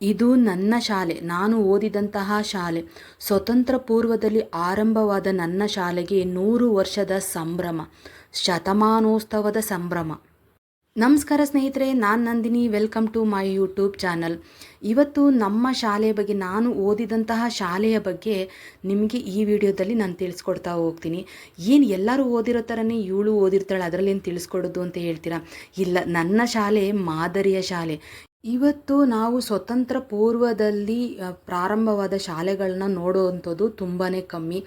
ಇದು ನನ್ನ ಶಾಲೆ, ನಾನು ಓದಿದಂತಹ ಶಾಲೆ. ಸ್ವತಂತ್ರ ಪೂರ್ವದಲ್ಲಿ ಆರಂಭವಾದ ನನ್ನ ಶಾಲೆಗೆ ನೂರು ವರ್ಷದ ಸಂಭ್ರಮ, ಶತಮಾನೋತ್ಸವದ ಸಂಭ್ರಮ. ನಮಸ್ಕಾರ ಸ್ನೇಹಿತರೆ, ನಾನು Nandini. Welcome to my YouTube channel ಇವತ್ತು ನಮ್ಮ ಶಾಲೆಯ ಬಗ್ಗೆ, ನಾನು ಓದಿದಂತಹ ಶಾಲೆಯ ಬಗ್ಗೆ ನಿಮಗೆ ಈ ವಿಡಿಯೋದಲ್ಲಿ ನಾನು ತಿಳಿಸ್ಕೊಡ್ತಾ ಹೋಗ್ತೀನಿ. ಏನು ಎಲ್ಲರೂ ಓದಿರೋ ಥರನೇ ಇವಳು ಓದಿರ್ತಾಳೆ, ಅದರಲ್ಲಿ ಏನು ತಿಳಿಸ್ಕೊಡೋದು ಅಂತ ಹೇಳ್ತೀರಾ? ಇಲ್ಲ, ನನ್ನ ಶಾಲೆ ಮಾದರಿಯ ಶಾಲೆ. ಇವತ್ತು ನಾವು ಸ್ವತಂತ್ರ ಪೂರ್ವದಲ್ಲಿ ಪ್ರಾರಂಭವಾದ ಶಾಲೆಗಳನ್ನ ನೋಡುವಂಥದ್ದು ತುಂಬಾ ಕಮ್ಮಿ.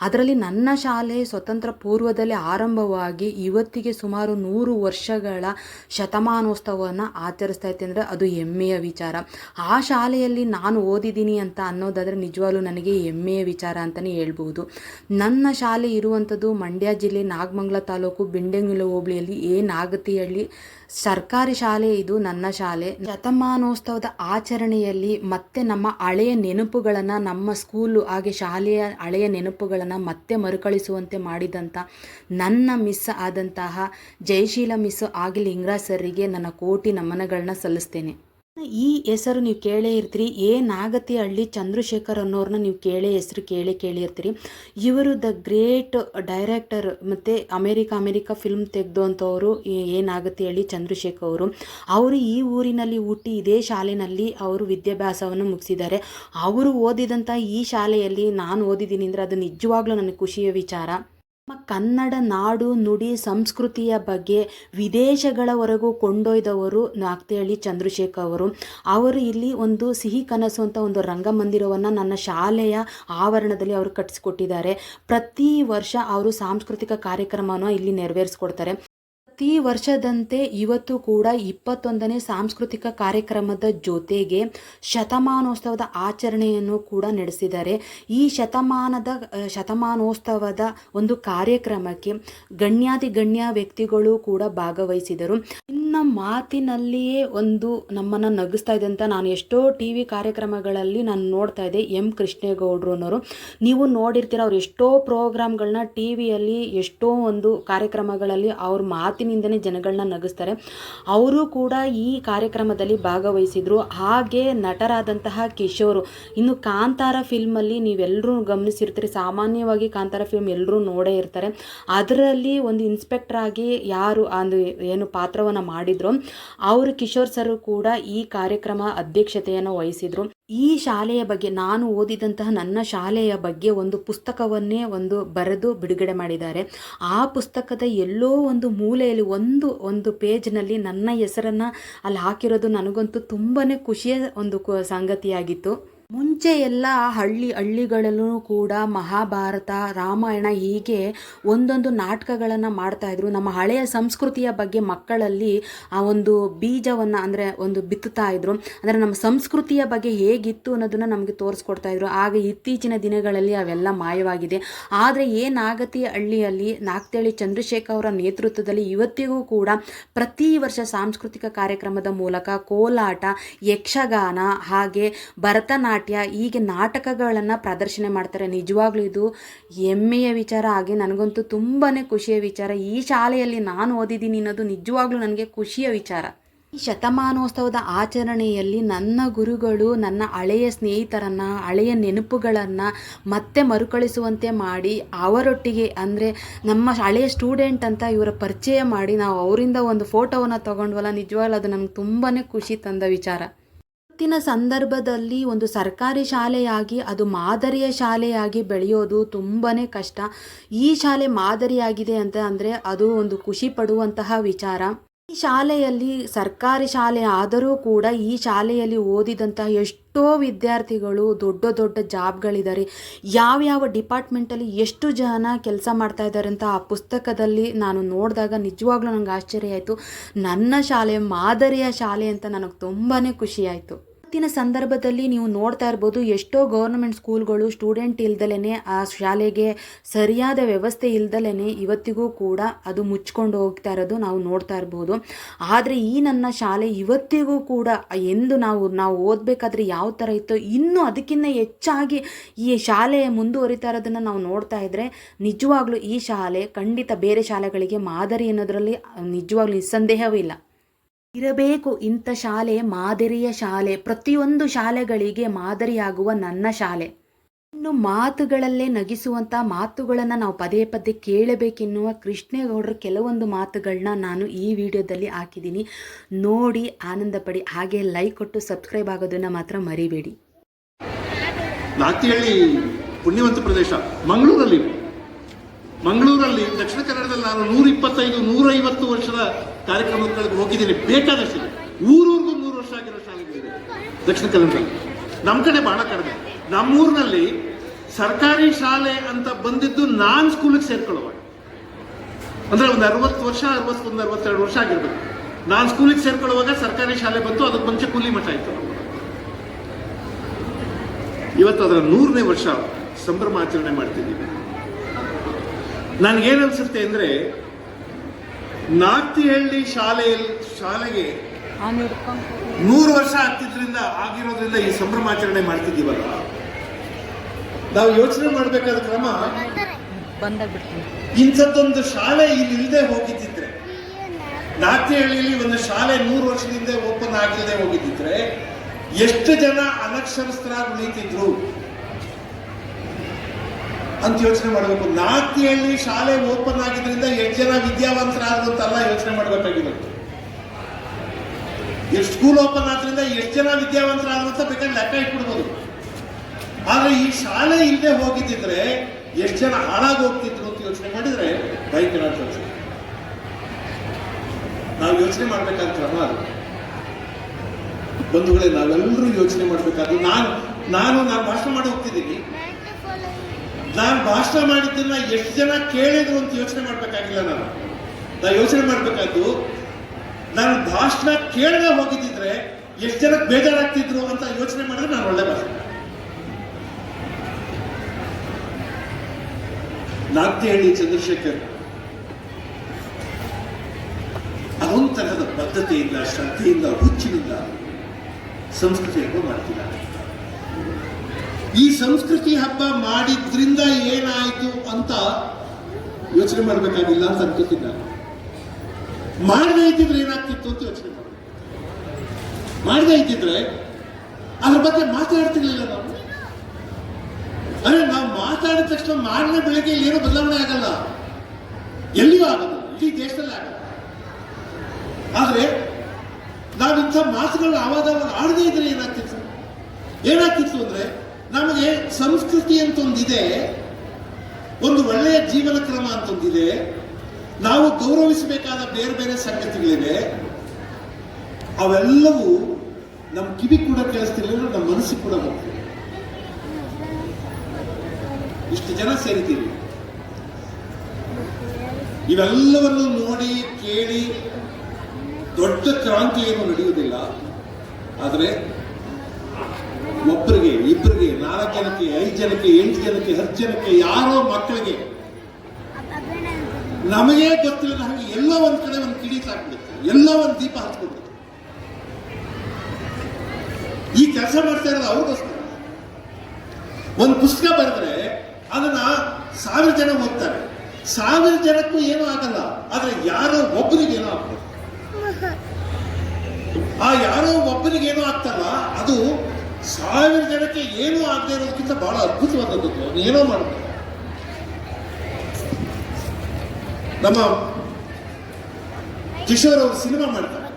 ಅದರಲ್ಲಿ ನನ್ನ ಶಾಲೆ ಸ್ವತಂತ್ರ ಪೂರ್ವದಲ್ಲಿ ಆರಂಭವಾಗಿ ಇವತ್ತಿಗೆ ಸುಮಾರು ನೂರು ವರ್ಷಗಳ ಶತಮಾನೋತ್ಸವವನ್ನು ಆಚರಿಸ್ತಾ ಇತ್ತು ಅಂದರೆ ಅದು ಹೆಮ್ಮೆಯ ವಿಚಾರ. ಆ ಶಾಲೆಯಲ್ಲಿ ನಾನು ಓದಿದ್ದೀನಿ ಅಂತ ಅನ್ನೋದಾದರೆ ನಿಜವಾಗ್ಲೂ ನನಗೆ ಹೆಮ್ಮೆಯ ವಿಚಾರ ಅಂತಲೇ ಹೇಳ್ಬೋದು. ನನ್ನ ಶಾಲೆ ಇರುವಂಥದ್ದು ಮಂಡ್ಯ ಜಿಲ್ಲೆ, ನಾಗಮಂಗಲ ತಾಲೂಕು, ಬಿಂಡೆಂಗುಲ ಹೋಬಳಿಯಲ್ಲಿ ಏ ನಾಗತಿಹಳ್ಳಿ ಸರ್ಕಾರಿ ಶಾಲೆ ಇದು ನನ್ನ ಶಾಲೆ. ಶತಮಾನೋತ್ಸವದ ಆಚರಣೆಯಲ್ಲಿ ಮತ್ತೆ ನಮ್ಮ ಹಳೆಯ ನೆನಪುಗಳನ್ನು, ನಮ್ಮ ಸ್ಕೂಲು ಹಾಗೆ ಶಾಲೆಯ ಹಳೆಯ ನೆನಪುಗಳನ್ನು ಮತ್ತೆ ಮರುಕಳಿಸುವಂತೆ ಮಾಡಿದಂಥ ನನ್ನ ಮಿಸ್ ಆದಂತಹ ಜಯಶೀಲ ಮಿಸ್ ಆಗಿ ಲಿಂಗರಾಜ್ ಸರ್ರಿಗೆ ನನ್ನ ಕೋಟಿ ನಮನಗಳನ್ನ ಸಲ್ಲಿಸ್ತೇನೆ. ಈ ಹೆಸರು ನೀವು ಕೇಳೇ ಇರ್ತೀರಿ. ಎ ನಾಗತಿಹಳ್ಳಿ ಚಂದ್ರಶೇಖರ್ ಅನ್ನೋರನ್ನ ನೀವು ಕೇಳೇ ಹೆಸರು ಕೇಳಿ ಕೇಳಿರ್ತೀರಿ ಇವರು ದ ಗ್ರೇಟ್ ಡೈರೆಕ್ಟರ್ ಮತ್ತು ಅಮೇರಿಕ ಅಮೇರಿಕ ಫಿಲ್ಮ್ ತೆಗೆದಂಥವರು ಎ ನಾಗತಿಹಳ್ಳಿ ಚಂದ್ರಶೇಖರ್ ಅವರು. ಅವರು ಈ ಊರಿನಲ್ಲಿ ಹುಟ್ಟಿ ಇದೇ ಶಾಲೆಯಲ್ಲಿ ಅವರು ವಿದ್ಯಾಭ್ಯಾಸವನ್ನು ಮುಗಿಸಿದ್ದಾರೆ. ಅವರು ಓದಿದಂಥ ಈ ಶಾಲೆಯಲ್ಲಿ ನಾನು ಓದಿದ್ದೀನಿ ಅಂದರೆ ಅದು ನಿಜವಾಗ್ಲೂ ನನಗೆ ಖುಷಿಯ ವಿಚಾರ. ನಮ್ಮ ಕನ್ನಡ ನಾಡು, ನುಡಿ, ಸಂಸ್ಕೃತಿಯ ಬಗ್ಗೆ ವಿದೇಶಗಳವರೆಗೂ ಕೊಂಡೊಯ್ದವರು ನಾಗ್ತಿಹಳ್ಳಿ ಚಂದ್ರಶೇಖರ್ ಅವರು. ಅವರು ಇಲ್ಲಿ ಒಂದು ಸಿಹಿ ಕನಸು ಅಂತ ಒಂದು ರಂಗಮಂದಿರವನ್ನು ನನ್ನ ಶಾಲೆಯ ಆವರಣದಲ್ಲಿ ಅವರು ಕಟ್ಟಿಸಿಕೊಟ್ಟಿದ್ದಾರೆ. ಪ್ರತಿ ವರ್ಷ ಅವರು ಸಾಂಸ್ಕೃತಿಕ ಕಾರ್ಯಕ್ರಮವನ್ನು ಇಲ್ಲಿ ನೆರವೇರಿಸ್ಕೊಡ್ತಾರೆ. ಪ್ರತಿ ವರ್ಷದಂತೆ ಇವತ್ತು ಕೂಡ ಇಪ್ಪತ್ತೊಂದನೇ ಸಾಂಸ್ಕೃತಿಕ ಕಾರ್ಯಕ್ರಮದ ಜೊತೆಗೆ ಶತಮಾನೋತ್ಸವದ ಆಚರಣೆಯನ್ನು ಕೂಡ ನಡೆಸಿದ್ದಾರೆ. ಈ ಶತಮಾನದ ಶತಮಾನೋತ್ಸವದ ಒಂದು ಕಾರ್ಯಕ್ರಮಕ್ಕೆ ಗಣ್ಯಾತಿ ಗಣ್ಯ ವ್ಯಕ್ತಿಗಳು ಕೂಡ ಭಾಗವಹಿಸಿದರು. ಇನ್ನು ಮಾತಿನಲ್ಲಿಯೇ ಒಂದು ನಮ್ಮನ್ನು ನಗಿಸ್ತಾ ಇದೆ ಅಂತ ನಾನು ಎಷ್ಟೋ ಟಿ ವಿ ಕಾರ್ಯಕ್ರಮಗಳಲ್ಲಿ ನಾನು ನೋಡ್ತಾ ಇದ್ದೆ. ಎಂ ಕೃಷ್ಣೇಗೌಡರು ಅನ್ನೋರು. ನೀವು ನೋಡಿರ್ತೀರ ಅವ್ರು ಎಷ್ಟೋ ಪ್ರೋಗ್ರಾಮ್ಗಳನ್ನ ಟಿ ವಿಯಲ್ಲಿ ಎಷ್ಟೋ ಒಂದು ಕಾರ್ಯಕ್ರಮಗಳಲ್ಲಿ ಅವ್ರ ಮಾತಿನಿಂದನೇ ಜನಗಳನ್ನ ನಗಿಸ್ತಾರೆ. ಅವರು ಕೂಡ ಈ ಕಾರ್ಯಕ್ರಮದಲ್ಲಿ ಭಾಗವಹಿಸಿದ್ರು. ಹಾಗೆ ನಟರಾದಂತಹ ಕಿಶೋರ್. ಇನ್ನು ಕಾಂತಾರ ಫಿಲ್ಮಲ್ಲಿ ನೀವೆಲ್ಲರೂ ಗಮನಿಸಿರ್ತೀರಿ. ಸಾಮಾನ್ಯವಾಗಿ ಕಾಂತಾರ ಫಿಲ್ಮ್ ಎಲ್ಲರೂ ನೋಡೇ ಇರ್ತಾರೆ. ಅದರಲ್ಲಿ ಒಂದು ಇನ್ಸ್ಪೆಕ್ಟರ್ ಆಗಿ ಯಾರು ಒಂದು ಏನು ಪಾತ್ರವನ್ನು ಮಾಡಿದ್ರು. ಅವರು ಕಿಶೋರ್ ಸರ್ ಕೂಡ ಈ ಕಾರ್ಯಕ್ರಮ ಅಧ್ಯಕ್ಷತೆಯನ್ನು ವಹಿಸಿದ್ರು. ಈ ಶಾಲೆಯ ಬಗ್ಗೆ ನಾನು ಓದಿದಂತಹ ನನ್ನ ಶಾಲೆಯ ಬಗ್ಗೆ ಒಂದು ಪುಸ್ತಕವನ್ನೇ ಒಂದು ಬರೆದು ಬಿಡುಗಡೆ ಮಾಡಿದ್ದಾರೆ. ಆ ಪುಸ್ತಕದ ಎಲ್ಲೋ ಒಂದು ಮೂಲೆಯಲ್ಲಿ ಒಂದು ಒಂದು ಪೇಜ್ನಲ್ಲಿ ನನ್ನ ಹೆಸರನ್ನು ಅಲ್ಲಿ ಹಾಕಿರೋದು ನನಗಂತೂ ತುಂಬಾ ಖುಷಿಯ ಒಂದು ಸಂಗತಿಯಾಗಿತ್ತು. ಮುಂಚೆ ಎಲ್ಲ ಹಳ್ಳಿ ಹಳ್ಳಿಗಳಲ್ಲೂ ಕೂಡ ಮಹಾಭಾರತ, ರಾಮಾಯಣ ಹೀಗೆ ಒಂದೊಂದು ನಾಟಕಗಳನ್ನು ಮಾಡ್ತಾಯಿದ್ರು ನಮ್ಮ ಹಳೆಯ ಸಂಸ್ಕೃತಿಯ ಬಗ್ಗೆ ಮಕ್ಕಳಲ್ಲಿ ಆ ಒಂದು ಬೀಜವನ್ನು ಅಂದರೆ ಒಂದು ಬಿತ್ತುತ್ತಾ ಇದ್ರು. ಅಂದರೆ ನಮ್ಮ ಸಂಸ್ಕೃತಿಯ ಬಗ್ಗೆ ಹೇಗಿತ್ತು ಅನ್ನೋದನ್ನು ನಮಗೆ ತೋರಿಸ್ಕೊಡ್ತಾ ಇದ್ರು. ಆಗ ಇತ್ತೀಚಿನ ದಿನಗಳಲ್ಲಿ ಅವೆಲ್ಲ ಮಾಯವಾಗಿದೆ. ಆದರೆ ಏನಾಗತಿ ಹಳ್ಳಿಯಲ್ಲಿ ನಾಗ್ತೇಳಿ ಚಂದ್ರಶೇಖರ್ ಅವರ ನೇತೃತ್ವದಲ್ಲಿ ಇವತ್ತಿಗೂ ಕೂಡ ಪ್ರತಿ ವರ್ಷ ಸಾಂಸ್ಕೃತಿಕ ಕಾರ್ಯಕ್ರಮದ ಮೂಲಕ ಕೋಲಾಟ, ಯಕ್ಷಗಾನ ಹಾಗೆ ಭರತನಾಟ್ಯ ಹೀಗೆ ನಾಟಕಗಳನ್ನು ಪ್ರದರ್ಶನ ಮಾಡ್ತಾರೆ. ನಿಜವಾಗ್ಲೂ ಇದು ಹೆಮ್ಮೆಯ ವಿಚಾರ. ಹಾಗೆ ನನಗಂತೂ ತುಂಬಾ ಖುಷಿಯ ವಿಚಾರ. ಈ ಶಾಲೆಯಲ್ಲಿ ನಾನು ಓದಿದ್ದೀನಿ ಅನ್ನೋದು ನಿಜವಾಗ್ಲೂ ನನಗೆ ಖುಷಿಯ ವಿಚಾರ. ಈ ಶತಮಾನೋತ್ಸವದ ಆಚರಣೆಯಲ್ಲಿ ನನ್ನ ಗುರುಗಳು ನನ್ನ ಹಳೆಯ ಸ್ನೇಹಿತರನ್ನು, ಹಳೆಯ ನೆನಪುಗಳನ್ನು ಮತ್ತೆ ಮರುಕಳಿಸುವಂತೆ ಮಾಡಿ, ಅವರೊಟ್ಟಿಗೆ ಅಂದರೆ ನಮ್ಮ ಹಳೆಯ ಸ್ಟೂಡೆಂಟ್ ಅಂತ ಇವರ ಪರಿಚಯ ಮಾಡಿ ನಾವು ಅವರಿಂದ ಒಂದು ಫೋಟೋವನ್ನು ತಗೊಂಡ್ವಲ್ಲ, ನಿಜವಾಗ್ಲೂ ಅದು ನಮ್ಗೆ ತುಂಬಾ ಖುಷಿ ತಂದ ವಿಚಾರ. ಇವತ್ತಿನ ಸಂದರ್ಭದಲ್ಲಿ ಒಂದು ಸರ್ಕಾರಿ ಶಾಲೆಯಾಗಿ, ಅದು ಮಾದರಿಯ ಶಾಲೆಯಾಗಿ ಬೆಳೆಯೋದು ತುಂಬಾ ಕಷ್ಟ. ಈ ಶಾಲೆ ಮಾದರಿಯಾಗಿದೆ ಅಂತ ಅಂದರೆ ಅದು ಒಂದು ಖುಷಿ ಪಡುವಂತಹ ವಿಚಾರ. ಈ ಶಾಲೆಯಲ್ಲಿ, ಸರ್ಕಾರಿ ಶಾಲೆ ಆದರೂ ಕೂಡ ಈ ಶಾಲೆಯಲ್ಲಿ ಓದಿದಂತಹ ಎಷ್ಟೋ ವಿದ್ಯಾರ್ಥಿಗಳು ದೊಡ್ಡ ದೊಡ್ಡ ಜಾಬ್ಗಳಿದ್ದಾರೆ. ಯಾವ್ಯಾವ ಡಿಪಾರ್ಟ್ಮೆಂಟಲ್ಲಿ ಎಷ್ಟು ಜನ ಕೆಲಸ ಮಾಡ್ತಾ ಇದ್ದಾರೆ ಅಂತ ಆ ಪುಸ್ತಕದಲ್ಲಿ ನಾನು ನೋಡಿದಾಗ ನಿಜವಾಗ್ಲೂ ನನಗೆ ಆಶ್ಚರ್ಯ ಆಯಿತು. ನನ್ನ ಶಾಲೆ ಮಾದರಿಯ ಶಾಲೆ ಅಂತ ನನಗೆ ತುಂಬಾ ಖುಷಿಯಾಯಿತು ಇವತ್ತಿನ ಸಂದರ್ಭದಲ್ಲಿ ನೀವು ನೋಡ್ತಾ ಇರ್ಬೋದು ಎಷ್ಟೋ ಗೌರ್ಮೆಂಟ್ ಸ್ಕೂಲ್ಗಳು ಸ್ಟೂಡೆಂಟ್ ಇಲ್ದಲೇ ಆ ಶಾಲೆಗೆ ಸರಿಯಾದ ವ್ಯವಸ್ಥೆ ಇಲ್ದಲೇ ಇವತ್ತಿಗೂ ಕೂಡ ಅದು ಮುಚ್ಕೊಂಡು ಹೋಗ್ತಾ ಇರೋದು ನಾವು ನೋಡ್ತಾ ಇರ್ಬೋದು. ಆದರೆ ಈ ನನ್ನ ಶಾಲೆ ಇವತ್ತಿಗೂ ಕೂಡ ಎಂದು ನಾವು ನಾವು ಓದಬೇಕಾದ್ರೆ ಯಾವ ಥರ ಇತ್ತು ಇನ್ನೂ ಅದಕ್ಕಿಂತ ಹೆಚ್ಚಾಗಿ ಈ ಶಾಲೆ ಮುಂದುವರಿತಾ ಇರೋದನ್ನು ನಾವು ನೋಡ್ತಾ ಇದ್ದರೆ ನಿಜವಾಗ್ಲೂ ಈ ಶಾಲೆ ಖಂಡಿತ ಬೇರೆ ಶಾಲೆಗಳಿಗೆ ಮಾದರಿ ಅನ್ನೋದರಲ್ಲಿ ನಿಜವಾಗ್ಲೂ ನಿಸ್ಸಂದೇಹವೂ ಇಲ್ಲ. ಇರಬೇಕು. ಇಂಥ ಶಾಲೆ, ಮಾದರಿಯ ಶಾಲೆ, ಪ್ರತಿಯೊಂದು ಶಾಲೆಗಳಿಗೆ ಮಾದರಿಯಾಗುವ ನನ್ನ ಶಾಲೆ. ಇನ್ನು ಮಾತುಗಳಲ್ಲೇ ನಗಿಸುವಂಥ ಮಾತುಗಳನ್ನು ನಾವು ಪದೇ ಪದೇ ಕೇಳಬೇಕೆನ್ನುವ ಕೃಷ್ಣೇಗೌಡರ ಕೆಲವೊಂದು ಮಾತುಗಳನ್ನ ನಾನು ಈ ವಿಡಿಯೋದಲ್ಲಿ ಹಾಕಿದ್ದೀನಿ. ನೋಡಿ ಆನಂದ ಪಡಿ ಹಾಗೆ ಲೈಕ್ ಕೊಟ್ಟು ಸಬ್ಸ್ಕ್ರೈಬ್ ಆಗೋದನ್ನು ಮಾತ್ರ ಮರಿಬೇಡಿ. ನಾತಿಹಳ್ಳಿ, ಪುಣ್ಯವಂತ ಪ್ರದೇಶ. ಮಂಗಳೂರಲ್ಲಿ. ಮಂಗಳೂರಲ್ಲಿ ದಕ್ಷಿಣ ಕನ್ನಡದಲ್ಲಿ ನಾನು ನೂರ ಇಪ್ಪತ್ತೈದು ನೂರೈವತ್ತು ವರ್ಷದ ಕಾರ್ಯಕ್ರಮಗಳಿಗೆ ಹೋಗಿದ್ದೀನಿ ಬೇಕಾದಷ್ಟು. ಊರೂರಿಗೂ ನೂರು ವರ್ಷ ಆಗಿರೋ ಶಾಲೆಗಳಿದೆ ದಕ್ಷಿಣ ಕನ್ನಡದಲ್ಲಿ. ನಮ್ಮ ಕಡೆ ಬಹಳ ಕಡಿಮೆ. ನಮ್ಮೂರಿನಲ್ಲಿ ಸರ್ಕಾರಿ ಶಾಲೆ ಅಂತ ಬಂದಿದ್ದು ನಾನ್ ಸ್ಕೂಲಿಗೆ ಸೇರ್ಕೊಳ್ಳುವಾಗ ಅಂದ್ರೆ ಒಂದು ಅರವತ್ತು ವರ್ಷ, ಅರವತ್ತೊಂದು, ಅರವತ್ತೆರಡು ವರ್ಷ ಆಗಿರ್ಬೇಕು. ನಾನು ಸ್ಕೂಲಿಗೆ ಸೇರ್ಕೊಳ್ಳುವಾಗ ಸರ್ಕಾರಿ ಶಾಲೆ ಬಂತು, ಅದಕ್ಕೆ ಮುಂಚೆ ಕೂಲಿ ಮಠ ಆಯಿತು ಇವತ್ತು ಅದರ ನೂರನೇ ವರ್ಷ ಸಂಭ್ರಮ ಆಚರಣೆ ಮಾಡ್ತಿದ್ದೀವಿ. ನನಗೇನು ಅನ್ಸುತ್ತೆ ಅಂದ್ರೆ ನಾಗ್ತಿಹಳ್ಳಿ ಶಾಲೆಯಲ್ಲಿ ಶಾಲೆಗೆ ನೂರು ವರ್ಷ ಆಗ್ತಿದ್ರಿಂದ ಆಗಿರೋದ್ರಿಂದ ಈ ಸಂಭ್ರಮಾಚರಣೆ ಮಾಡ್ತಿದ್ದೀವಲ್ಲ. ನಾವು ಯೋಚನೆ ಮಾಡಬೇಕಾದ ಕ್ರಮ ಇಂಥದ್ದೊಂದು ಶಾಲೆ ಇಲ್ಲಿಲ್ಲದೆ ಹೋಗಿದ್ದಿದ್ರೆ ನಾರ್ತಿಹಳ್ಳಿಯಲ್ಲಿ ಒಂದು ಶಾಲೆ ನೂರು ವರ್ಷದಿಂದ ಓಪನ್ ಆಗಿಲ್ಲದೆ ಹೋಗಿದ್ದಿದ್ರೆ ಎಷ್ಟು ಜನ ಅನಕ್ಷರಸ್ಥರಾಗಿ ಉಳಿತಿದ್ರು? ಅಂತ ಯೋಚನೆ ಮಾಡಬೇಕು. ನಾಗ್ತಿಹಳ್ಳಿ ಶಾಲೆ ಓಪನ್ ಆಗಿದ್ರಿಂದ ಎಷ್ಟು ಜನ ವಿದ್ಯಾವಂತರಾದ್ರು ಅಂತೆಲ್ಲ ಯೋಚನೆ ಮಾಡಬೇಕಾಗಿದೆ. ಎಷ್ಟು ಸ್ಕೂಲ್ ಓಪನ್ ಆದ್ರಿಂದ ಎಷ್ಟು ಜನ ವಿದ್ಯಾವಂತರಾದ್ರು ಅಂತ ಬೇಕಾದ್ರೆ ಲೆಕ್ಕ ಇಟ್ಬಿಡ್ಬೋದು. ಆದ್ರೆ ಈ ಶಾಲೆ ಇಲ್ಲದೆ ಹೋಗಿದ್ದಿದ್ರೆ ಎಷ್ಟು ಜನ ಹಾಳಾಗಿ ಹೋಗ್ತಿದ್ರು ಅಂತ ಯೋಚನೆ ಮಾಡಿದ್ರೆ ಬೈಕ್. ನಾವು ಯೋಚನೆ ಮಾಡ್ಬೇಕಾದ ಕ್ರಮ ಅದು. ಬಂಧುಗಳೇ, ನಾವೆಲ್ಲರೂ ಯೋಚನೆ ಮಾಡ್ಬೇಕಾದ್ರು. ನಾನು ನಾನು ನಾನು ಭಾಷಣ ಮಾಡಿ ಹೋಗ್ತಿದ್ದೀನಿ. ನಾನು ಭಾಷಣ ಮಾಡಿದ್ದನ್ನ ಎಷ್ಟು ಜನ ಕೇಳಿದ್ರು ಅಂತ ಯೋಚನೆ ಮಾಡ್ಬೇಕಾಗಿಲ್ಲ ನಾನು. ನಾ ಯೋಚನೆ ಮಾಡ್ಬೇಕಾದ್ದು ನಾನು ಭಾಷಣ ಕೇಳದೆ ಹೋಗಿದ್ದಿದ್ರೆ ಎಷ್ಟು ಜನ ಬೇಜಾರಾಗ್ತಿದ್ರು ಅಂತ ಯೋಚನೆ ಮಾಡಿದ್ರೆ ನಾನು ಒಳ್ಳೆ ಭಾಷಣ. ಹೇಳಿ ಚಂದ್ರಶೇಖರ್ ಅದೊಂದು ತರಹದ ಬದ್ಧತೆಯಿಂದ, ಶ್ರದ್ಧೆಯಿಂದ, ಹುಚ್ಚಿನಿಂದ ಸಂಸ್ಕೃತಿಯನ್ನು ಮಾಡ್ತಿದ್ದಾರೆ. ಈ ಸಂಸ್ಕೃತಿ ಹಬ್ಬ ಮಾಡಿದ್ರಿಂದ ಏನಾಯ್ತು ಅಂತ ಯೋಚನೆ ಮಾಡಬೇಕಾಗಿಲ್ಲ ಅಂತ ಅನ್ಕೋತಿದ್ದಾರೆ ಮಾಡದೇ ಇದ್ದಿದ್ರೆ ಏನಾಗ್ತಿತ್ತು ಅಂತ ಯೋಚನೆ ಮಾಡಿ ಮಾಡದೇ ಇದ್ದಿದ್ರೆ ಅದ್ರ ಬಗ್ಗೆ ಮಾತಾಡ್ತಿರ್ಲಿಲ್ಲ ನಾವು. ಅಂದ್ರೆ ನಾವು ಮಾತಾಡಿದ ತಕ್ಷಣ ಮಾಡಿದ ಬೆಳಗ್ಗೆ ಏನೋ ಬದಲಾವಣೆ ಆಗಲ್ಲ. ಎಲ್ಲಿಯೂ ಆಗಲ್ಲ, ಇಡೀ ದೇಶದಲ್ಲಿ ಆಗಲ್ಲ. ಆದ್ರೆ ನಾವಿಂಥ ಮಾತುಗಳನ್ನ ಆವಾಗ ಆಡದೇ ಇದ್ರೆ ಏನಾಗ್ತಿತ್ತು? ಏನಾಗ್ತಿತ್ತು ಅಂದ್ರೆ ನಮಗೆ ಸಂಸ್ಕೃತಿ ಅಂತ ಒಂದಿದೆ ಒಂದು ಒಳ್ಳೆಯ ಜೀವನ ಕ್ರಮ ಅಂತೊಂದಿದೆ, ನಾವು ಗೌರವಿಸಬೇಕಾದ ಬೇರೆ ಬೇರೆ ಸಂಗತಿಗಳಿವೆ. ಅವೆಲ್ಲವೂ ನಮ್ಮ ಕಿವಿ ಕೂಡ ಕೇಳಿಸ್ತಿರ್ಲಿಲ್ಲ ನಮ್ಮ ಮನಸ್ಸು ಕೂಡ ಹೋಗ್ತಿಲ್ಲ ಇಷ್ಟು ಜನ ಸೇರಿದ್ದೀವಿ. ಇವೆಲ್ಲವನ್ನು ನೋಡಿ, ಕೇಳಿ ದೊಡ್ಡ ಕ್ರಾಂತಿ ಏನು ನಡೆಯುವುದಿಲ್ಲ. ಆದರೆ ಒಬ್ಬರಿಗೆ ಇಬ್ಬರಿಗೆ ನಾಲ್ಕು ಜನಕ್ಕೆ, ಐದು ಜನಕ್ಕೆ, ಎಂಟು ಜನಕ್ಕೆ, ಹತ್ತು ಜನಕ್ಕೆ, ಯಾರೋ ಮಕ್ಕಳಿಗೆ. ನಮಗೆ ಗೊತ್ತಿಲ್ಲದ ಹಾಗೆ ಎಲ್ಲ ಒಂದ್ ಕಡೆ ಒಂದು ಕಿಡಿ ಸಾಕ್ಬಿಡುತ್ತೆ, ಎಲ್ಲ ಒಂದು ದೀಪ ಹಚ್ಕೊಡುತ್ತೆ ಈ ಕೆಲಸ ಮಾಡ್ತಾ ಇರೋದು ಅವ್ರಿಗೋಸ್ಕರ. ಒಂದು ಪುಸ್ತಕ ಬರೆದ್ರೆ ಅದನ್ನ ಸಾವಿರ ಜನ ಓದ್ತಾರೆ. ಸಾವಿರ ಜನಕ್ಕೂ ಏನೂ ಆಗಲ್ಲ, ಆದ್ರೆ ಯಾರೋ ಒಬ್ಬರಿಗೆ ಏನೋ ಆಗ್ತದೆ ಆ ಯಾರೋ ಒಬ್ಬರಿಗೆ ಏನೋ ಆಗ್ತಲ್ಲ, ಅದು ಸಾವಿರ ಜನಕ್ಕೆ ಏನೂ ಆಗದೆ ಇರೋದಕ್ಕಿಂತ ಬಹಳ ಅದ್ಭುತವಾದದ್ದು. ಅವನು ಏನೋ ಮಾಡ್ತಾರೆ. ನಮ್ಮ ಕಿಶೋರ್ ಅವರು ಸಿನಿಮಾ ಮಾಡ್ತಾರೆ.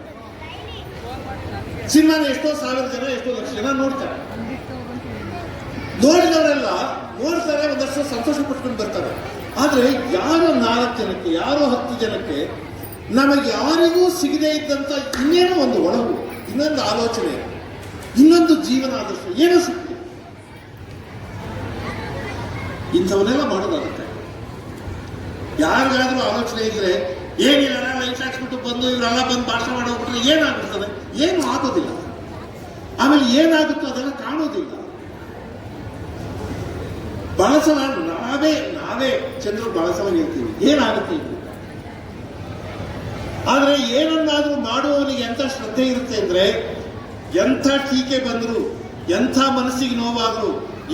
ಸಿನಿಮಾನ ಎಷ್ಟೋ ಸಾವಿರ ಜನ, ಎಷ್ಟೋ ಲಕ್ಷ ಜನ ನೋಡ್ತಾರೆ. ನೋಡಿದವರೆಲ್ಲ ನೋಡ್ತಾರೆ, ಒಂದಷ್ಟು ಸಂತೋಷ ಪಟ್ಕೊಂಡು ಬರ್ತಾರೆ. ಆದರೆ ಯಾರೋ ನಾಲ್ಕು ಜನಕ್ಕೆ, ಯಾರೋ ಹತ್ತು ಜನಕ್ಕೆ ನಮಗೆ ಯಾರಿಗೂ ಸಿಗದೇ ಇದ್ದಂತ ಇನ್ನೇನೋ ಒಂದು ಒಳಗು, ಇನ್ನೊಂದು ಆಲೋಚನೆ. ಇನ್ನೊಂದು ಜೀವನ ಆದರ್ಶ ಏನೋ ಸಿಕ್ಕಿದೆ ಇಂಥವನ್ನೆಲ್ಲ ಮಾಡೋದಾಗುತ್ತೆ. ಯಾರಿಗಾದ್ರೂ ಆಲೋಚನೆ ಇದ್ರೆ ಏನಿಲ್ಲ ಲೈಟ್ ಹಾಕ್ಸ್ಬಿಟ್ಟು ಬಂದು ಇವರೆಲ್ಲ ಬಂದು ಭಾಷಣ ಮಾಡೋಗ್ಬಿಟ್ರೆ ಏನಾಗುತ್ತದೆ ಏನು ಆಗೋದಿಲ್ಲ. ಆಮೇಲೆ ಏನಾಗುತ್ತೋ ಅದನ್ನು ಕಾಣೋದಿಲ್ಲ. ಬಳಸಲ ನಾವೇ ನಾವೇ ಚಂದ್ರ ಬಳಸಲ ಹೇಳ್ತೀವಿ. ಏನಾಗುತ್ತೆ ಆದ್ರೆ ಏನನ್ನಾದ್ರೂ ಮಾಡುವವನಿಗೆ ಎಂತ ಶ್ರದ್ಧೆ ಇರುತ್ತೆ ಅಂದ್ರೆ ಎಂಥ ಟೀಕೆ ಬಂದರು, ಎಂಥ ಮನಸ್ಸಿಗೆ ನೋವಾದ್ರು,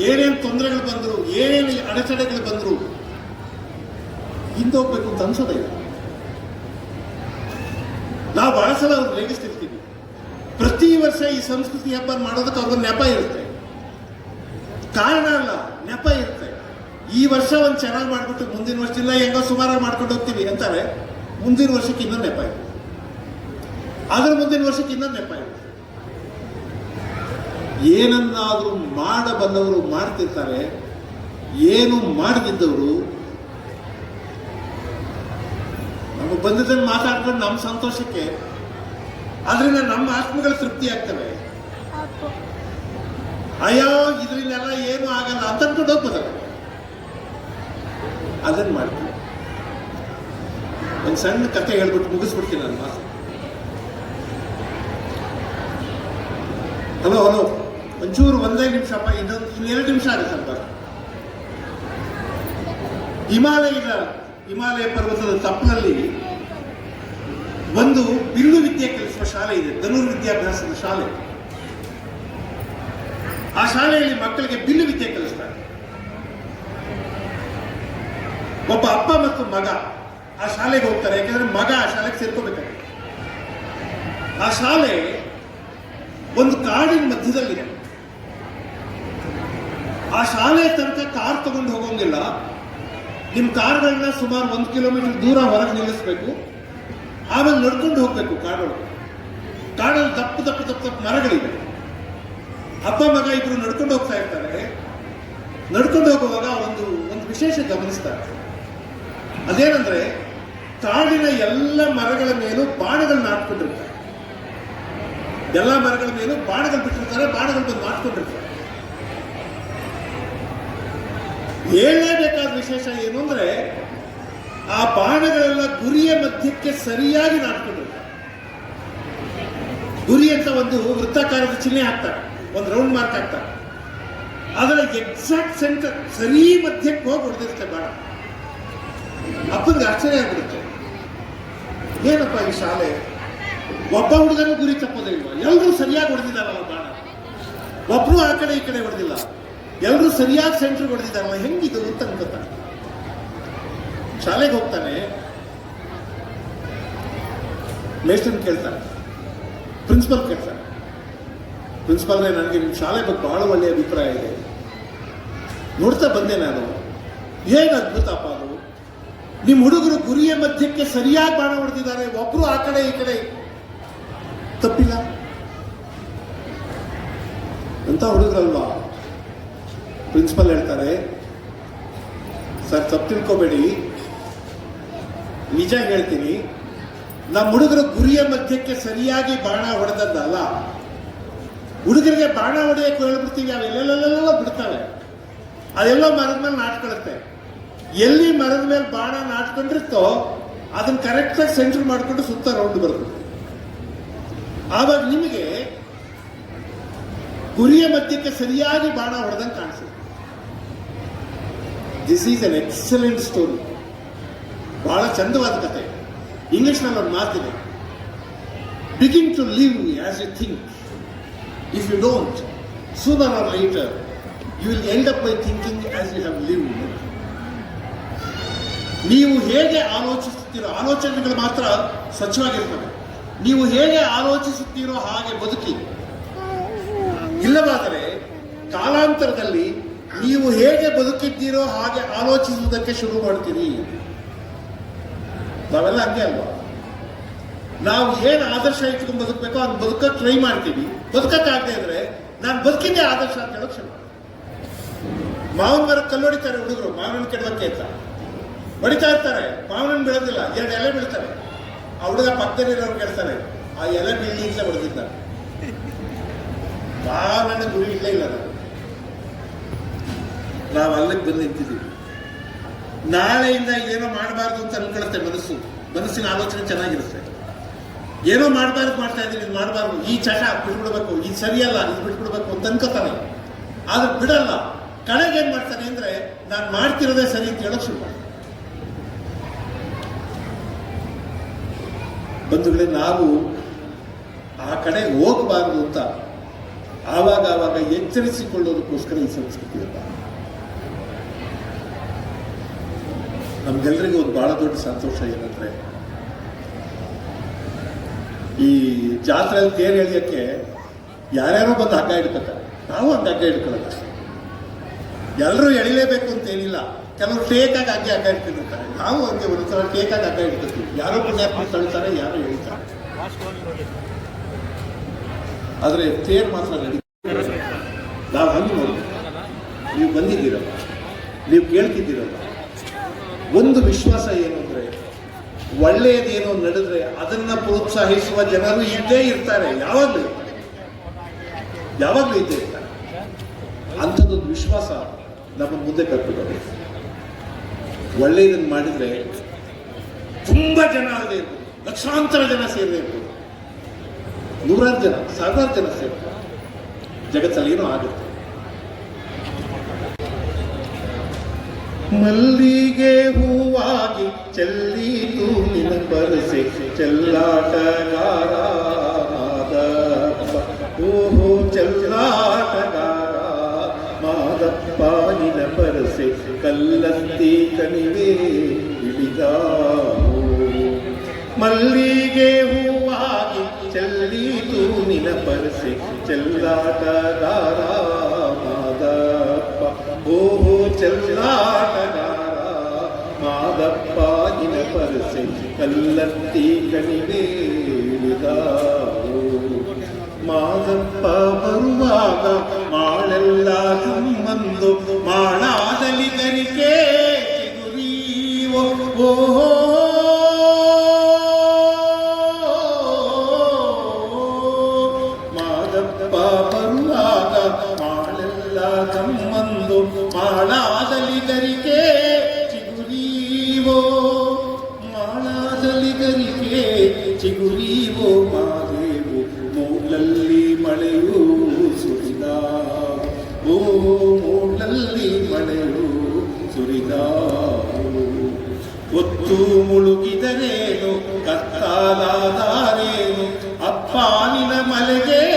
ಏನೇನು ತೊಂದರೆಗಳು ಬಂದ್ರು, ಏನೇನು ಅಡೆತಡೆಗಳು ಬಂದ್ರು, ಹಿಂದೋಗ್ಬೇಕು ಅಂತ ಅನ್ಸೋದೇ ನಾವು ಬಹಳ ಸಲ ಅವ್ರನ್ನ ರೇಗಿಸ್ತಿರ್ತೀವಿ. ಪ್ರತಿ ವರ್ಷ ಈ ಸಂಸ್ಕೃತಿ ಹಬ್ಬ ಮಾಡೋದಕ್ಕೆ ಅವ್ರಿಗೆ ನೆಪ ಇರುತ್ತೆ. ಕಾರಣ ಅಲ್ಲ, ನೆಪ ಇರುತ್ತೆ. ಈ ವರ್ಷ ಒಂದು ಚೆನ್ನಾಗಿ ಮಾಡಿಬಿಟ್ಟು, ಮುಂದಿನ ವರ್ಷದಿಂದ ಹೆಂಗೋ ಸುಮಾರಾಗಿ ಮಾಡ್ಕೊಂಡು ಹೋಗ್ತೀವಿ ಅಂತಾರೆ. ಮುಂದಿನ ವರ್ಷಕ್ಕೆ ಇನ್ನೊಂದು ನೆಪ ಇದೆ ಅದ್ರ ಮುಂದಿನ ವರ್ಷಕ್ಕೆ ಇನ್ನೊಂದು ನೆಪ ಇದೆ ಏನನ್ನಾದರೂ ಮಾಡಬಲ್ಲವರು ಮಾಡ್ತಿರ್ತಾರೆ, ಏನು ಮಾಡದಿದ್ದವರು, ನಮಗೆ ಬಂದಿದ್ದನ್ನು ಮಾತಾಡ್ಕೊಂಡು ನಮ್ಮ ಸಂತೋಷಕ್ಕೆ ಅದರಿಂದ ನಮ್ಮ ಆತ್ಮಗಳು ತೃಪ್ತಿ ಆಗ್ತವೆ. ಅಯ್ಯೋ, ಇದರಿಂದೆಲ್ಲ ಏನು ಆಗಲ್ಲ ಅಂತ ಅನ್ಕೊಂಡು ಹೋಗ್ಬೋದಲ್ಲ ಅದನ್ನು ಮಾಡ್ತೀವಿ. ಒಂದು ಸಣ್ಣ ಕತೆ ಹೇಳ್ಬಿಟ್ಟು ಮುಗಿಸ್ಬಿಡ್ತೀನಿ ನನ್ನ ಮಾತು ಹಲೋ ಹಲೋ. ಒಂಚೂರು ಒಂದೇ ನಿಮಿಷಪ್ಪ ಇನ್ನೊಂದು ಎರಡು ನಿಮಿಷ ಆಗುತ್ತಪ್ಪ ಹಿಮಾಲಯದ, ಹಿಮಾಲಯ ಪರ್ವತದ ತಪ್ಪಲಲ್ಲಿ ಒಂದು ಬಿಲ್ಲು ವಿದ್ಯೆ ಕಲಿಸುವ ಶಾಲೆ ಇದೆ, ಧನುರ್ ವಿದ್ಯಾಭ್ಯಾಸದ ಶಾಲೆ. ಆ ಶಾಲೆಯಲ್ಲಿ ಮಕ್ಕಳಿಗೆ ಬಿಲ್ಲು ವಿದ್ಯೆ ಕಲಿಸ್ತಾರೆ. ಒಬ್ಬ ಅಪ್ಪ ಮತ್ತು ಮಗ ಆ ಶಾಲೆಗೆ ಹೋಗ್ತಾರೆ, ಯಾಕೆಂದ್ರೆ ಮಗ ಆ ಶಾಲೆಗೆ ಸೇರ್ಕೋಬೇಕಾಗುತ್ತೆ. ಆ ಶಾಲೆ ಒಂದು ಕಾಡಿನ ಮಧ್ಯದಲ್ಲಿದೆ. ಆ ಶಾಲೆ ತನಕ ಕಾರ್ ತಗೊಂಡು ಹೋಗೋಂಗಿಲ್ಲ. ನಿಮ್ಮ ಕಾರ್ಗಳನ್ನ ಸುಮಾರು ಒಂದು ಕಿಲೋಮೀಟರ್ ದೂರ ಹೊರಗೆ ನಿಲ್ಲಿಸ್ಬೇಕು. ಆಮೇಲೆ ನಡ್ಕೊಂಡು ಹೋಗ್ಬೇಕು ಕಾಡೊಳಗೆ ಕಾಡಲ್ಲಿ ತಪ್ಪು ತಪ್ಪು ತಪ್ಪು ತಪ್ಪು ಮರಗಳಿವೆ. ಅಪ್ಪ ಮಗ ಇಬ್ರು ನಡ್ಕೊಂಡು ಹೋಗ್ತಾ ಇರ್ತಾರೆ. ನಡ್ಕೊಂಡು ಹೋಗುವಾಗ ಒಂದು ಒಂದು ವಿಶೇಷ ಗಮನಿಸ್ತಾರೆ ಅದೇನಂದ್ರೆ ಕಾಡಿನ ಎಲ್ಲ ಮರಗಳ ಮೇಲೂ ಬಾಣಗಳನ್ನ ಹಾಕೊಂಡಿರ್ತಾರೆ ಎಲ್ಲ ಮರಗಳ ಮೇಲೂ ಬಾಣಗಳು ಬಿಟ್ಟಿರ್ತಾರೆ, ಬಾಣಗಳು ಬಂದು ನಾಟ್ಕೊಂಡಿರ್ತಾರೆ ಹೇಳಲೇಬೇಕಾದ ವಿಶೇಷ ಏನು ಅಂದರೆ, ಆ ಬಾಣಗಳೆಲ್ಲ ಗುರಿಯ ಮಧ್ಯಕ್ಕೆ ಸರಿಯಾಗಿ ನಾಟ್ಕೊಂಡಿರ್ತಾರೆ ಗುರಿ ಅಂತ ಒಂದು ವೃತ್ತಾಕಾರದ ಚಿಹ್ನೆ ಹಾಕ್ತಾರೆ, ಒಂದು ರೌಂಡ್ ಮಾರ್ಕ್ ಹಾಕ್ತಾರೆ. ಅದರ ಎಕ್ಸಾಕ್ಟ್ ಸೆಂಟರ್ ಸರಿ ಮಧ್ಯಕ್ಕೆ ಹೋಗಿ ಹೊಡೆದಿರುತ್ತೆ ಬಾಣ. ಅಪ್ಪನಿಗೆ ಆಶ್ಚರ್ಯ ಆಗ್ಬಿಡುತ್ತೆ. ಏನಪ್ಪ ಈ ಶಾಲೆ? ಒಬ್ಬ ಹುಡುಗನ ಗುರಿ ತಪ್ಪೋದಿಲ್ವಾ ಎಲ್ಲರೂ ಸರಿಯಾಗಿ ಹೊಡೆದಿದ್ದಾರಲ್ಲ ಬಾಣ. ಒಬ್ರು ಆ ಕಡೆ ಈ ಕಡೆ ಹೊಡೆದಿಲ್ಲ. ಎಲ್ಲರೂ ಸರಿಯಾಗಿ ಸೆಂಟ್ರ್ ಹೊಡೆದಿದ್ದಾರಲ್ಲ ಹೆಂಗಿದು ಅಂತ ಅನ್ಕೋತಾನೆ ಶಾಲೆಗೆ ಹೋಗ್ತಾನೆ. ಮೇಸ್ಟನ್ ಕೇಳ್ತಾನೆ ಪ್ರಿನ್ಸಿಪಲ್ ಕೇಳ್ತಾನೆ ಪ್ರಿನ್ಸಿಪಾಲ್ನೇ ನನಗೆ ನಿಮ್ಮ ಶಾಲೆ ಬಗ್ಗೆ ಬಹಳ ಒಳ್ಳೆಯ ಅಭಿಪ್ರಾಯ ಇದೆ. ನೋಡ್ತಾ ಬಂದೆ ನಾನು. ಏನು ಅದ್ಭುತಪ್ಪ ಅದು. ನಿಮ್ಮ ಹುಡುಗರು ಗುರಿಯ ಮಧ್ಯಕ್ಕೆ ಸರಿಯಾಗಿ ಬಾಣ ಹೊಡೆದಿದ್ದಾರೆ. ಒಬ್ರು ಆ ಕಡೆ, ಈ ಕಡೆ. ತಪ್ಪಿಲ್ಲ. ಅಂತ ಹುಡುಗರಲ್ವಾ? ಪ್ರಿನ್ಸಿಪಲ್ ಹೇಳ್ತಾರೆ, ಸರ್, ತಪ್ಪು ತಿಳ್ಕೊಬೇಡಿ. ನಿಜ ಹೇಳ್ತೀನಿ ನಮ್ಮ ಹುಡುಗರು ಗುರಿಯ ಮಧ್ಯಕ್ಕೆ ಸರಿಯಾಗಿ ಬಾಣ ಹೊಡೆದದ್ದಲ್ಲ ಹುಡುಗರಿಗೆ ಬಾಣ ಹೊಡೆಯಕ್ಕೆ ಹೇಳ್ಬಿಡ್ತೀವಿ ಅವೆಲ್ಲೆಲ್ಲೆಲ್ಲ ಬಿಡ್ತಾವೆ. ಅದೆಲ್ಲ ಮರದ ಮೇಲೆ ನಾಟ್ಕೊಳುತ್ತೆ ಎಲ್ಲಿ ಮರದ ಮೇಲೆ ಬಾಣ ನಾಟ್ಕೊಂಡಿರ್ತೋ ಅದನ್ನ ಕರೆಕ್ಟಾಗಿ ಸೆಂಟರ್ ಮಾಡಿಕೊಂಡು ಸುತ್ತ ರೌಂಡ್ ಬರುತ್ತೆ. ಆವಾಗ ನಿಮಗೆ ಗುರಿಯ ಮಧ್ಯಕ್ಕೆ ಸರಿಯಾಗಿ ಬಾಣ ಹೊಡೆದಂಗೆ ಕಾಣಿಸುತ್ತೆ. This is an excellent story ಬಹಳ ಚಂದವಾದ ಕತೆ. ಇಂಗ್ಲಿಷ್ನಲ್ಲಿ ಒಂದು ಮಾತಿದೆ. Begin to live as you think if you don't sooner or later you will end up by thinking as you have live ನೀವು ಹೇಗೆ ಆಲೋಚಿಸುತ್ತೀರೋ, ಆಲೋಚನೆಗಳು ಮಾತ್ರ ಸ್ವಚ್ಛವಾಗಿರ್ತವೆ. ನೀವು ಹೇಗೆ ಆಲೋಚಿಸುತ್ತೀರೋ ಹಾಗೆ ಬದುಕಿ. ಇಲ್ಲವಾದರೆ ಕಾಲಾಂತರದಲ್ಲಿ ನೀವು ಹೇಗೆ ಬದುಕಿದ್ದೀರೋ ಹಾಗೆ ಆಲೋಚಿಸುವುದಕ್ಕೆ ಶುರು ಮಾಡ್ತೀರಿ. ನಾವೆಲ್ಲ ಹಂಗೆ ಅಲ್ವಾ? ನಾವು ಏನು ಆದರ್ಶ ಇಟ್ಕೊಂಡು ಬದುಕಬೇಕೋ ಅದು ಬದುಕಕ್ಕೆ ಟ್ರೈ ಮಾಡ್ತೀವಿ. ಬದುಕಕ್ಕಾಗದೆ ಇದ್ರೆ ನಾನು ಬದುಕಿದ್ದೆ ಆದರ್ಶ ಅಂತ ಹೇಳೋಕೆ ಶುರು. ಮಾವಿನ ಮರ ಕಲ್ಲೊಡಿತಾರೆ ಹುಡುಗರು ಮಾವಿನ ಕೆಡವಕ್ಕೆ ಅಂತ. ಹೊಡಿತಾ ಇರ್ತಾರೆ ಮಾವಿನ ಬೆಳೆದಿಲ್ಲ, ಎರಡು ಎಲೆ ಬೀಳ್ತಾರೆ. ಆ ಹುಡುಗ ಪಕ್ಕದಲ್ಲಿರೋರು ಕೇಳ್ತಾರೆ, ಆ ಎಲೆ ಬೀಳಿ ಇಲ್ಲೇ ಹೊಡೆದಿದ್ದಾರೆ ಮಾವಿನ ಗುರಿ ಇಲ್ಲೇ ಇಲ್ಲ ನಾವು ನಾವು ಅಲ್ಲಿಗೆ ಬಂದು ನಿಂತಿದ್ದೀವಿ. ನಾಳೆಯಿಂದ ಏನೋ ಮಾಡಬಾರ್ದು ಅಂತ ಅನ್ಕೊಳತ್ತೆ ಮನಸ್ಸು. ಮನಸ್ಸಿನ ಆಲೋಚನೆ ಚೆನ್ನಾಗಿರುತ್ತೆ. ಏನೋ ಮಾಡಬಾರ್ದು ಮಾಡ್ತಾ ಇದ್ದೀನಿ ಇದು ಮಾಡಬಾರ್ದು. ಈ ಚಟ ಬಿಟ್ಬಿಡ್ಬೇಕು ಇದು ಸರಿಯಲ್ಲ, ಇದು ಬಿಟ್ಬಿಡ್ಬೇಕು ಅಂತ ಅನ್ಕೋತಾನೆ. ಆದ್ರೆ ಬಿಡಲ್ಲ. ಕಡೆಗೆ ಏನ್ ಮಾಡ್ತಾನೆ ಅಂದ್ರೆ, ನಾನು ಮಾಡ್ತಿರೋದೇ ಸರಿ ಅಂತ ಹೇಳೋಕೆ ಶುರು ಬಂಧುಗಳೇ, ನಾವು ಆ ಕಡೆ ಹೋಗಬಾರ್ದು ಅಂತ ಆವಾಗ ಆವಾಗ ಎಚ್ಚರಿಸಿಕೊಳ್ಳೋದಕ್ಕೋಸ್ಕರ ಈ ಸಂಸ್ಕೃತಿ ಅಂತ ನಮ್ಗೆಲ್ರಿಗೂ ಒಂದು ಭಾಳ ದೊಡ್ಡ ಸಂತೋಷ ಏನಂದರೆ, ಈ ಜಾತ್ರೆಯಲ್ಲಿ ತೇರು ಎಳಿಯೋಕ್ಕೆ ಯಾರ್ಯಾರೋ ಬಂದು ಹಗ್ಗ ಹಿಡ್ಕೊತಾರೆ. ನಾವು ಹಂಗೆ ಹಗ್ಗ ಹಿಡ್ಕೊಳ್ಳೋದು ಎಲ್ಲರೂ ಎಳಿಲೇಬೇಕು ಅಂತ ಏನಿಲ್ಲ. ಕೆಲವರು ಟೇಕಾಗಿ ಹಗ್ಗ ಹಗ್ಗ ಇಡ್ತಿರ್ತಾರೆ ನಾವು ಹಂಗೆ ಒಂದ್ಸಲ ಟೇಕಾಗಿ ಹಗ್ಗ ಇಡ್ತೀವಿ ಯಾರೋ ಪುಣ್ಯಾತ್ಮ ತಳ್ತಾರೆ ಯಾರು ಹೇಳ್ತಾರೆ ಆದರೆ ತೇರು ಮಾತ್ರ ನಡಿ ನಾವು ಹಂಗೆ ನೋಡಿ ನೀವು ಬಂದಿದ್ದೀರಲ್ಲ. ನೀವು ಕೇಳ್ತಿದ್ದೀರಲ್ಲ. ಒಂದು ವಿಶ್ವಾಸ ಏನು ಅಂದರೆ ಒಳ್ಳೆಯದೇನು ನಡೆದ್ರೆ ಅದನ್ನ ಪ್ರೋತ್ಸಾಹಿಸುವ ಜನರು ಇದ್ದೇ ಇರ್ತಾರೆ. ಯಾವಾಗಲೂ. ಯಾವಾಗಲೂ ಇದ್ದೇ ಇರ್ತಾರೆ. ಅಂಥದ್ದೊಂದು ವಿಶ್ವಾಸ ನಮ್ಮ ಮುಂದೆ ಕರ್ಕೊಂಡು ಒಳ್ಳೆಯದನ್ನು ಮಾಡಿದ್ರೆ ತುಂಬಾ ಜನ ಅಲ್ಲದೆ ಇರ್ಬೋದು. ಲಕ್ಷಾಂತರ ಜನ ಸೇರದೇ ಇರ್ಬೋದು. ನೂರಾರು ಜನ, ಸಾವಿರಾರು ಜನ ಸೇರ್ತಾರೆ. ಜಗತ್ತಲ್ಲಿ ಏನೋ ಆಗುತ್ತೆ. ಮಲ್ಲಿಗೆ ಹೂವಾಗಿ ಚೆಲ್ಲೀತು ನಿನ ಬರಸೆ ಚೆಲ್ಲಾಟಗಾರ ಓಹೋ ಚೆಲ್ಲಾಟಗಾರ ಮಾದಪ್ಪ ನಿನ ಬರಸೆ ಕಲ್ಲಂತಿ ಕಣಿವೆ ಹಿಡಿದ ಮಲ್ಲಿಗೆ ಹೂವಾಗಿ ಚೆಲ್ಲೀತು ನಿನ ಬರಸೆ ಚೆಲ್ಲಾಟಗಾರ ಓಹೋ ಚೆಲ್ಲಾಟಗಾರ ಮಾದಪ್ಪ ನಿನ ಪರಸೆ ಕಲ್ಲತ್ತಿ ಕಣಿವೆ ಇಳಿದಾವು. ಮಾದಪ್ಪ ಬರುವಾಗ ಮಾಳೆಲ್ಲ ತಮ್ಮಂದು ಮಾಳಾದಲ್ಲಿ ತಮ್ಮಂದು ಮಾಳಾದಲ್ಲಿ ಗರಿಕೆ ಚಿಗುರೀವೋ, ಮಾಳಾದಲ್ಲಿ ಗರಿಕೆ ಚಿಗುರೀವೋ, ಮಾದೇವು, ಮೂಲಲ್ಲಿ ಮಳೆಯೂ ಸುರಿದ. ಓ, ಮೂಲಲ್ಲಿ ಮಳೆಯು ಸುರಿದ. ಒತ್ತು ಮುಳುಗಿದರೇನು, ಕತ್ತಾಲಾದಾರೇನು, ಅಪ್ಪಾನಿನ ಮಲೆಗೆ